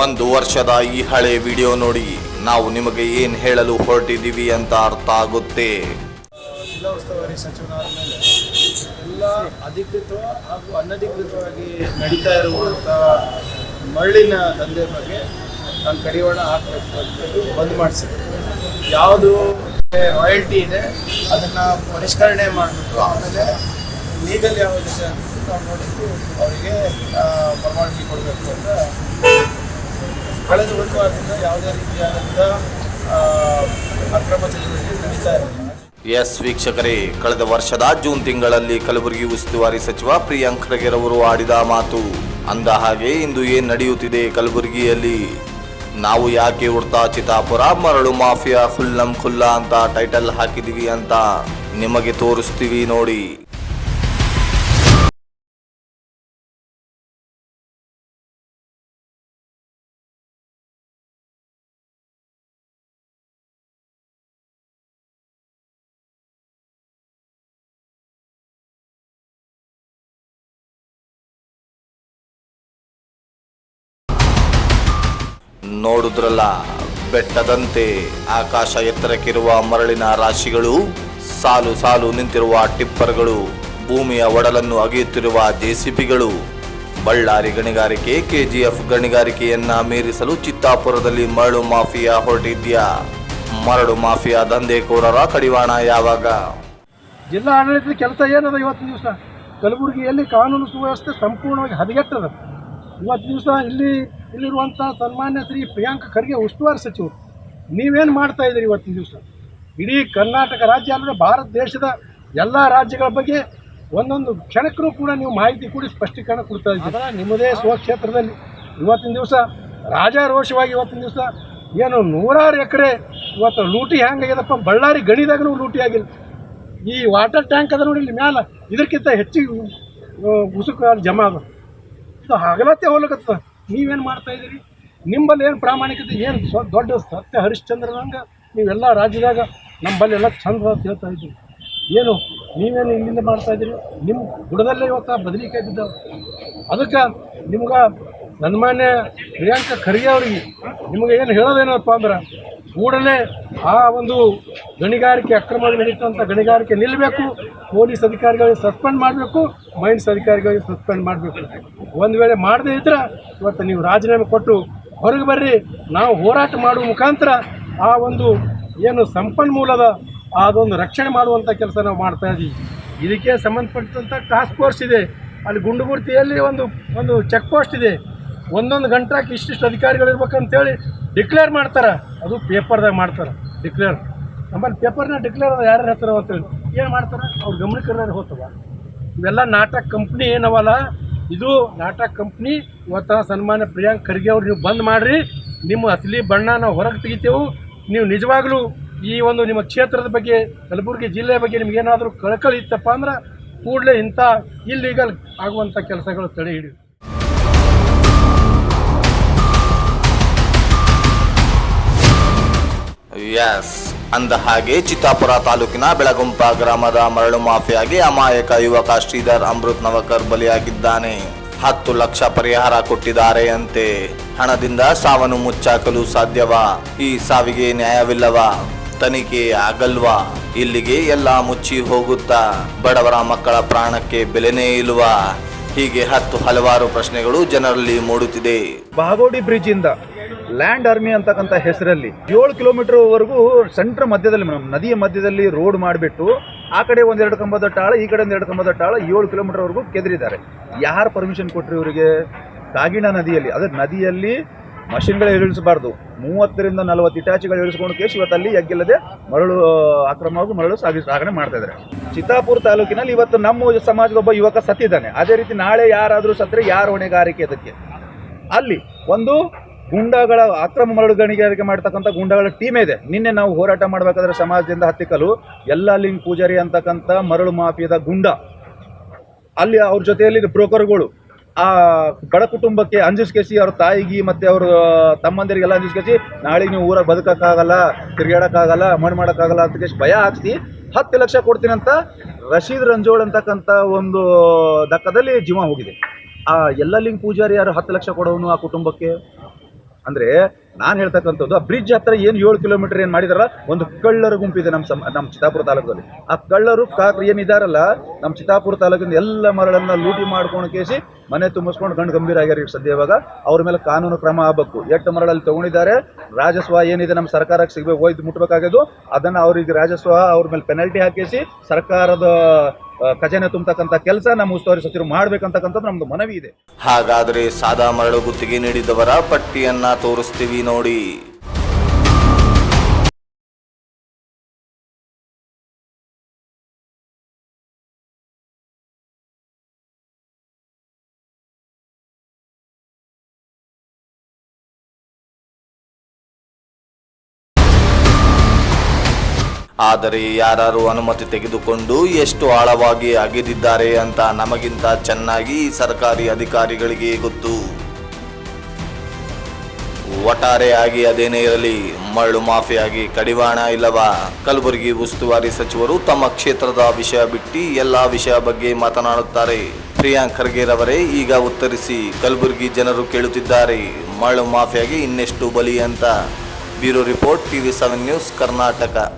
ಒಂದು ವರ್ಷದ ಈ ಹಳೆ ವಿಡಿಯೋ ನೋಡಿ ನಾವು ನಿಮಗೆ ಏನ್ ಹೇಳಲು ಹೊರಟಿದ್ದೀವಿ ಅಂತ ಅರ್ಥ ಆಗುತ್ತೆ. ಜಿಲ್ಲಾ ಉಸ್ತುವಾರಿ ಸಚಿವರಾದ ಮೇಲೆ ಎಲ್ಲ ಅಧಿಕೃತ ಹಾಗೂ ಅನಧಿಕೃತವಾಗಿ ನಡೀತಾ ಇರುವಂಥ ಮರಳಿನ ದಂಧೆ ಬಗ್ಗೆ ನಾನು ಕಡಿವಾಣ ಹಾಕಬೇಕು ಅಂತ ಬಂದ್ ಯಾವುದು ರಾಯಲ್ಟಿ ಇದೆ, ಅದನ್ನು ಪರಿಷ್ಕರಣೆ ಮಾಡಿಬಿಟ್ಟು ಆಮೇಲೆ ಲೀಗಲ್ ಯಾವುದಿದೆ ಅಂತ ನಾವು ನೋಡಿದ್ದು ಅವರಿಗೆ ಪರವಾನಗಿ ಕೊಡಬೇಕು ಅಂತ ಕಳೆದ ಒಂದು ವಾರದಿಂದ ಯಾವುದೇ ರೀತಿಯಾದಂಥ ಆ, ಅಕ್ರಮ ಚಟುವಟಿಕೆ ನಡೀತಾ ಇರಲಿಲ್ಲ. ಎಸ್ ವೀಕ್ಷಕರೇ ಕಳೆದ ವರ್ಷದ ಜೂನ್ ತಿಂಗಳಲ್ಲಿ ಕಲಬುರಗಿ ಉಸ್ತುವಾರಿ ಸಚಿವ ಪ್ರಿಯಾಂಕ್ ಖರ್ಗೆರವರು ಆಡಿದ ಮಾತು ಅಂದ ಹಾಗೆ ಇಂದು ಏನು ನಡೆಯುತ್ತಿದೆ ಕಲಬುರಗಿಯಲ್ಲಿ? ನಾವು ಯಾಕೆ ಉಡ್ತಾ ಚಿತಾಪುರ ಮರಳು ಮಾಫಿಯಾ ಖುಲ್ಲಂ ಖುಲ್ಲಾ ಅಂತ ಟೈಟಲ್ ಹಾಕಿದೀವಿ ಅಂತ ನಿಮಗೆ ತೋರಿಸ್ತೀವಿ ನೋಡಿ. ನೋಡುದ್ರಲ್ಲ, ಬೆಟ್ಟದಂತೆ ಆಕಾಶ ಎತ್ತರಕ್ಕಿರುವ ಮರಳಿನ ರಾಶಿಗಳು, ಸಾಲು ಸಾಲು ನಿಂತಿರುವ ಟಿಪ್ಪರ್ಗಳು, ಭೂಮಿಯ ಒಡಲನ್ನು ಅಗೆಯುತ್ತಿರುವ ಜೆಸಿಬಿಗಳು ಬಳ್ಳಾರಿ ಗಣಿಗಾರಿಕೆ ಕೆಜಿಎಫ್ ಗಣಿಗಾರಿಕೆಯನ್ನ ಮೀರಿಸಲು ಚಿತ್ತಾಪುರದಲ್ಲಿ ಮರಳು ಮಾಫಿಯಾ ಹೊರಟಿದ್ಯಾ? ಮರಳು ಮಾಫಿಯಾ ದಂಧೆಕೋರರ ಕಡಿವಾಣ ಯಾವಾಗ? ಜಿಲ್ಲಾ ಆಡಳಿತದ ಕೆಲಸ ಏನದ ಇವತ್ತು ದಿವಸ? ಕಲಬುರಗಿಯಲ್ಲಿ ಕಾನೂನು ಸುವ್ಯವಸ್ಥೆ ಸಂಪೂರ್ಣವಾಗಿ ಹದಗೆಟ್ಟದ. ಇವತ್ತು ದಿವಸ ಇಲ್ಲಿ ಇಲ್ಲಿರುವಂಥ ಸನ್ಮಾನ್ಯ ಶ್ರೀ ಪ್ರಿಯಾಂಕ ಖರ್ಗೆ ಉಸ್ತುವಾರಿ ಸಚಿವರು, ನೀವೇನು ಮಾಡ್ತಾ ಇದ್ದೀರಿ ಇವತ್ತಿನ ದಿವಸ? ಇಡೀ ಕರ್ನಾಟಕ ರಾಜ್ಯ ಅಂದರೆ ಭಾರತ ದೇಶದ ಎಲ್ಲ ರಾಜ್ಯಗಳ ಬಗ್ಗೆ ಒಂದೊಂದು ಕ್ಷಣಕ್ಕೂ ಕೂಡ ನೀವು ಮಾಹಿತಿ ಕೂಡಿ, ಸ್ಪಷ್ಟೀಕರಣ ಕೊಡ್ತಾ ಇದ್ದೀರಿ. ನಿಮ್ಮದೇ ಸ್ವಕ್ಷೇತ್ರದಲ್ಲಿ ಇವತ್ತಿನ ದಿವಸ ರಾಜಾರೋಷವಾಗಿ ಇವತ್ತಿನ ದಿವಸ, ಏನು ನೂರಾರು ಎಕರೆ ಇವತ್ತು ಲೂಟಿ ಹ್ಯಾಂಗಾಗ್ಯದಪ್ಪ ಬಳ್ಳಾರಿ ಗಣಿದಾಗಲೂ ಲೂಟಿ ಆಗಿಲ್ಲ. ಈ ವಾಟರ್ ಟ್ಯಾಂಕ್ ಅದ ನೋಡಿ ಇಲ್ಲಿ ಮ್ಯಾಲ, ಇದಕ್ಕಿಂತ ಹೆಚ್ಚಿಗೆ ಉಸುಕು ಜಮಾ ಅದ. ಇದು ಹಗಲತ್ತೆ ನೀವೇನು ಮಾಡ್ತಾ ಇದ್ದೀರಿ? ನಿಂಬಲ್ಲಿ ಏನು ಪ್ರಾಮಾಣಿಕತೆ, ಏನು ಸ್ವ ದೊಡ್ಡ ಸತ್ಯ ಹರಿಶ್ಚಂದ್ರನಂಗೆ ನೀವೆಲ್ಲ ರಾಜ್ಯದಾಗ ನಮ್ಮಲ್ಲೆಲ್ಲ ಎಲ್ಲ ಚಂದ ಅಂತ ಹೇಳ್ತಾ ಇದ್ದೀವಿ ಏನು, ನೀವೇನು ಇಲ್ಲಿಂದ ಮಾಡ್ತಾ ಇದ್ದೀರಿ? ನಿಮ್ಮ ಬುಡದಲ್ಲೇ ಇವತ್ತು ಬದಲಿಕೆ ಬಿದ್ದಾವೆ ಅದಕ್ಕೆ ನಿಮ್ಗೆ ಸನ್ಮಾನ್ಯ ಪ್ರಿಯಾಂಕ ಖರ್ಗೆ ಅವರಿಗೆ ನಿಮಗೆ ಏನು ಹೇಳೋದೇನಪ್ಪ ಅಂದ್ರೆ ಕೂಡಲೇ ಆ ಒಂದು ಗಣಿಗಾರಿಕೆ ಅಕ್ರಮವಾಗಿ ನಡೀತಂಥ ಗಣಿಗಾರಿಕೆ ನಿಲ್ಲಬೇಕು. ಪೊಲೀಸ್ ಅಧಿಕಾರಿಗಳಿಗೆ ಸಸ್ಪೆಂಡ್ ಮಾಡಬೇಕು. ಮೈನ್ಸ್ ಅಧಿಕಾರಿಗಳಿಗೆ ಸಸ್ಪೆಂಡ್ ಮಾಡಬೇಕು. ಒಂದು ವೇಳೆ ಮಾಡದೇ ಇದ್ರೆ ಇವತ್ತು ನೀವು ರಾಜೀನಾಮೆ ಕೊಟ್ಟು ಹೊರಗೆ ಬರ್ರಿ. ನಾವು ಹೋರಾಟ ಮಾಡುವ ಮುಖಾಂತರ ಆ ಒಂದು ಏನು ಸಂಪನ್ಮೂಲದ ಅದೊಂದು ರಕ್ಷಣೆ ಮಾಡುವಂಥ ಕೆಲಸ ನಾವು ಮಾಡ್ತಾ ಇದ್ದೀವಿ. ಇದಕ್ಕೆ ಸಂಬಂಧಪಟ್ಟಂಥ ಟಾಸ್ಕ್ ಫೋರ್ಸ್ ಇದೆ. ಅಲ್ಲಿ ಗುಂಡುಗುರ್ತಿಯಲ್ಲಿ ಒಂದು ಒಂದು ಚೆಕ್ ಪೋಸ್ಟ್ ಇದೆ. ಒಂದೊಂದು ಗಂಟೆಗೆ ಇಷ್ಟಿಷ್ಟು ಅಧಿಕಾರಿಗಳು ಇರ್ಬೇಕಂತೇಳಿ ಡಿಕ್ಲೇರ್ ಮಾಡ್ತಾರೆ. ಅದು ಪೇಪರ್ದಾಗ ಮಾಡ್ತಾರೆ ಡಿಕ್ಲೇರ್ ನಮ್ಮಲ್ಲಿ ಪೇಪರ್ನ ಡಿಕ್ಲೇರ್ ಅದ ಯಾರು ಹೇಳ್ತಾರೆ ಅಂತೇಳಿ. ಏನು ಮಾಡ್ತಾರೆ? ಅವ್ರ ಗಮನಕ್ಕೆ ಹೋಗ್ತವ. ಇವೆಲ್ಲ ನಾಟಕ ಕಂಪ್ನಿ ಏನವಲ್ಲ? ಇದು ನಾಟಕ ಕಂಪ್ನಿ ಇವತ್ತು ಸನ್ಮಾನ್ಯ ಪ್ರಿಯಾಂಕ್ ಖರ್ಗೆ ಅವ್ರು ನೀವು ಬಂದ್ ಮಾಡಿರಿ, ನಿಮ್ಮ ಅಸಲಿ ಬಣ್ಣ ನಾವು ಹೊರಗೆ ತೆಗಿತೇವೆ. ನೀವು ನಿಜವಾಗ್ಲೂ ಈ ಒಂದು ನಿಮ್ಮ ಕ್ಷೇತ್ರದ ಬಗ್ಗೆ, ಕಲಬುರಗಿ ಜಿಲ್ಲೆಯ ಬಗ್ಗೆ ನಿಮ್ಗೇನಾದರೂ ಕಳಕಳಿ ಇತ್ತಪ್ಪ ಅಂದ್ರೆ ಕೂಡಲೇ ಇಂಥ ಇಲ್ಲೀಗಲ್ ಆಗುವಂಥ ಕೆಲಸಗಳು ತಡೆ ಹಿಡಿ ಎಸ್ ಅಂದ ಹಾಗೆ ಚಿತ್ತಾಪುರ ತಾಲೂಕಿನ ಬೆಳಗುಂಪ ಗ್ರಾಮದ ಮರಳು ಮಾಫಿಯಾಗಿ ಅಮಾಯಕ ಯುವಕ ಶ್ರೀಧರ್ ಅಮೃತ್ ನವಕರ್ ಬಲಿಯಾಗಿದ್ದಾನೆ. ಹತ್ತು ಲಕ್ಷ ಪರಿಹಾರ ಕೊಟ್ಟಿದ್ದಾರೆ ಅಂತೆ ಹಣದಿಂದ ಸಾವನ್ನು ಮುಚ್ಚಾಕಲು ಸಾಧ್ಯವಾ. ಈ ಸಾವಿಗೆ ನ್ಯಾಯವಿಲ್ಲವಾ. ತನಿಖೆ ಆಗಲ್ವಾ. ಇಲ್ಲಿಗೆ ಎಲ್ಲ ಮುಚ್ಚಿ ಹೋಗುತ್ತಾ. ಬಡವರ ಮಕ್ಕಳ ಪ್ರಾಣಕ್ಕೆ ಬೆಲೆನೇ ಇಲ್ವಾ ಹೀಗೆ ಹತ್ತು ಹಲವಾರು ಪ್ರಶ್ನೆಗಳು ಜನರಲ್ಲಿ ಮೂಡುತ್ತಿದೆ. ಬಾಗೋಡಿ ಬ್ರಿಡ್ಜ್ ಇಂದ ಲ್ಯಾಂಡ್ ಆರ್ಮಿ ಅಂತಕ್ಕಂಥ ಹೆಸರಲ್ಲಿ ಏಳು ಕಿಲೋಮೀಟರ್ ವರೆಗೂ ಸೆಂಟ್ರ್ ಮಧ್ಯದಲ್ಲಿ, ಮೇಡಮ್, ನದಿಯ ಮಧ್ಯದಲ್ಲಿ ರೋಡ್ ಮಾಡಿಬಿಟ್ಟು ಆ ಕಡೆ ಒಂದೆರಡು ಕಂಬದ ಟಾಳ, ಈ ಕಡೆ ಒಂದೆರಡು ಕಂಬದ ಟಾಳ, ಏಳು ಕಿಲೋಮೀಟರ್ ವರೆಗೂ ಕೆದರಿದ್ದಾರೆ. ಯಾರು ಪರ್ಮಿಷನ್ ಕೊಟ್ಟರು ಇವರಿಗೆ? ಕಾಗಿಣ ನದಿಯಲ್ಲಿ, ಅದೇ ನದಿಯಲ್ಲಿ ಮಷಿನ್ಗಳು ಇಳಿಸಬಾರ್ದು. ಮೂವತ್ತರಿಂದ ನಲವತ್ತು ಇಟಾಚಿಗಳು ಇಳಿಸ್ಕೊಂಡು ಕೇಸ್ ಇವತ್ತಲ್ಲಿ ಎಗ್ಗಿಲ್ಲದೆ ಮರಳು ಅಕ್ರಮವಾಗಿ ಮರಳು ಸಾಗಿ, ಸಾಗಣೆ ಮಾಡ್ತಾ ಇದ್ದಾರೆ. ಚಿತ್ತಾಪುರ ತಾಲೂಕಿನಲ್ಲಿ ಇವತ್ತು ನಮ್ಮ ಸಮಾಜದ ಒಬ್ಬ ಯುವಕ ಸತ್ತಿದ್ದಾನೆ. ಅದೇ ರೀತಿ ನಾಳೆ ಯಾರಾದರೂ ಸತ್ತರೆ ಯಾರ ಹೊಣೆಗಾರಿಕೆ ಅದಕ್ಕೆ? ಅಲ್ಲಿ ಒಂದು ಗುಂಡಗಳ ಅಕ್ರಮ ಮರಳು ಗಣಿಗಾರಿಕೆ ಮಾಡ್ತಕ್ಕಂಥ ಗುಂಡಗಳ ಟೀಮ್ ಇದೆ. ನಿನ್ನೆ ನಾವು ಹೋರಾಟ ಮಾಡಬೇಕಾದ್ರೆ ಸಮಾಜದಿಂದ ಹತ್ತಿಕ್ಕಲು ಎಲ್ಲ ಲಿಂಗ್ ಪೂಜಾರಿ ಅಂತಕ್ಕಂಥ ಮರಳು ಮಾಫಿಯಾದ ಗುಂಡ. ಅಲ್ಲಿ ಅವ್ರ ಜೊತೆಯಲ್ಲಿ ಬ್ರೋಕರ್ಗಳು, ಆ ಬಡ ಕುಟುಂಬಕ್ಕೆ ಅಂಜಿಸ್ಕೇಸಿ ಅವ್ರ ತಾಯಿಗೆ ಮತ್ತೆ ಅವ್ರ ತಮ್ಮಂದಿರಿಗೆಲ್ಲ ಅಂಜಿಸ್ಕೇಸಿ ನಾಳೆ ನೀವು ಊರಾಗ ಬದುಕಕ್ಕಾಗಲ್ಲ ತಿರ್ಗಾಡಕ್ಕಾಗಲ್ಲ ಮಣ್ಣು ಮಾಡೋಕ್ಕಾಗಲ್ಲ ಅಂತ ಭಯ ಹಾಕ್ಸಿ ಹತ್ತು ಲಕ್ಷ ಕೊಡ್ತೀನಿ ಅಂತ ರಶೀದ್ ರಂಜೋಳ್ ಅಂತಕ್ಕಂಥ ಒಂದು ದಕ್ಕದಲ್ಲಿ ಜೀವ ಹೋಗಿದೆ ಆ ಎಲ್ಲ ಲಿಂಗ್ ಪೂಜಾರಿ ಯಾರು ಹತ್ತು ಲಕ್ಷ ಕೊಡೋನು ಆ ಕುಟುಂಬಕ್ಕೆ? ಅಂದ್ರೆ ನಾನು ಹೇಳ್ತಕ್ಕಂಥದ್ದು ಆ ಬ್ರಿಡ್ಜ್ ಹತ್ರ ಏನು ಏಳು ಕಿಲೋಮೀಟರ್ ಏನು ಮಾಡಿದಾರ ಒಂದು ಕಳ್ಳರ ಗುಂಪಿದೆ ನಮ್ಮ ಸಮ, ನಮ್ಮ ಚಿತ್ತಾಪುರ ತಾಲೂಕಲ್ಲಿ. ಆ ಕಳ್ಳರು ಕಾಕರು ಏನಿದಾರಲ್ಲ ನಮ್ಮ ಚಿತ್ತಾಪುರ ತಾಲೂಕಿನ ಎಲ್ಲ ಮರಳನ್ನ ಲೂಟಿ ಮಾಡ್ಕೊಂಡು ಕೇಸಿ ಮನೆ ತುಂಬಿಸ್ಕೊಂಡು ಗಂಡು ಗಂಭೀರ ಆಗ್ಯಾರ ಈಗ ಸದ್ಯ ಇವಾಗ. ಅವ್ರ ಮೇಲೆ ಕಾನೂನು ಕ್ರಮ ಆಗಬೇಕು. ಎಷ್ಟು ಮರಳಲ್ಲಿ ತಗೊಂಡಿದ್ದಾರೆ, ರಾಜಸ್ವ ಏನಿದೆ ನಮ್ಮ ಸರ್ಕಾರಕ್ಕೆ ಸಿಗಬೇಕು ಹೋಯ್ತು ಮುಟ್ಬೇಕಾಗ್ಯದು. ಅದನ್ನ ಅವ್ರಿಗೆ ರಾಜಸ್ವ ಅವ್ರ ಮೇಲೆ ಪೆನಲ್ಟಿ ಹಾಕಿಸಿ ಸರ್ಕಾರದ ಖಜಾನೆ ತುಂಬತಕ್ಕಂಥ ಕೆಲಸ ನಮ್ಮ ಉಸ್ತುವಾರಿ ಸಚಿವರು ಮಾಡ್ಬೇಕಂತಕ್ಕಂಥದ್ದು ನಮ್ದು ಮನವಿ ಇದೆ. ಹಾಗಾದ್ರೆ ಸಾದಾ ಮರಳು ಗುತ್ತಿಗೆ ನೀಡಿದವರ ಪಟ್ಟಿಯನ್ನ ತೋರಿಸ್ತೀವಿ ನೋಡಿ. ಆದರೆ ಯಾರು ಅನುಮತಿ ತೆಗೆದುಕೊಂಡು ಎಷ್ಟು ಆಳವಾಗಿ ಅಗೆದಿದ್ದಾರೆ ಅಂತ ನಮಗಿಂತ ಚೆನ್ನಾಗಿ ಸರ್ಕಾರಿ ಅಧಿಕಾರಿಗಳಿಗೆ ಗೊತ್ತು. ಒಟ್ಟಾರೆಯಾಗಿ ಅದೇನೇ ಇರಲಿ, ಮರಳು ಮಾಫಿಯಾಗಿ ಕಡಿವಾಣ ಇಲ್ಲವಾ? ಕಲಬುರಗಿ ಉಸ್ತುವಾರಿ ಸಚಿವರು ತಮ್ಮ ಕ್ಷೇತ್ರದ ವಿಷಯ ಬಿಟ್ಟು ಎಲ್ಲ ವಿಷಯ ಬಗ್ಗೆ ಮಾತನಾಡುತ್ತಾರೆ. ಪ್ರಿಯಾಂಕ್ ಖರ್ಗೆರವರೇ ಈಗ ಉತ್ತರಿಸಿ, ಕಲಬುರಗಿ ಜನರು ಕೇಳುತ್ತಿದ್ದಾರೆ, ಮರಳು ಮಾಫಿಯಾಗಿ ಇನ್ನೆಷ್ಟು ಬಲಿ ಅಂತ? Bureau report TV seven news Karnataka.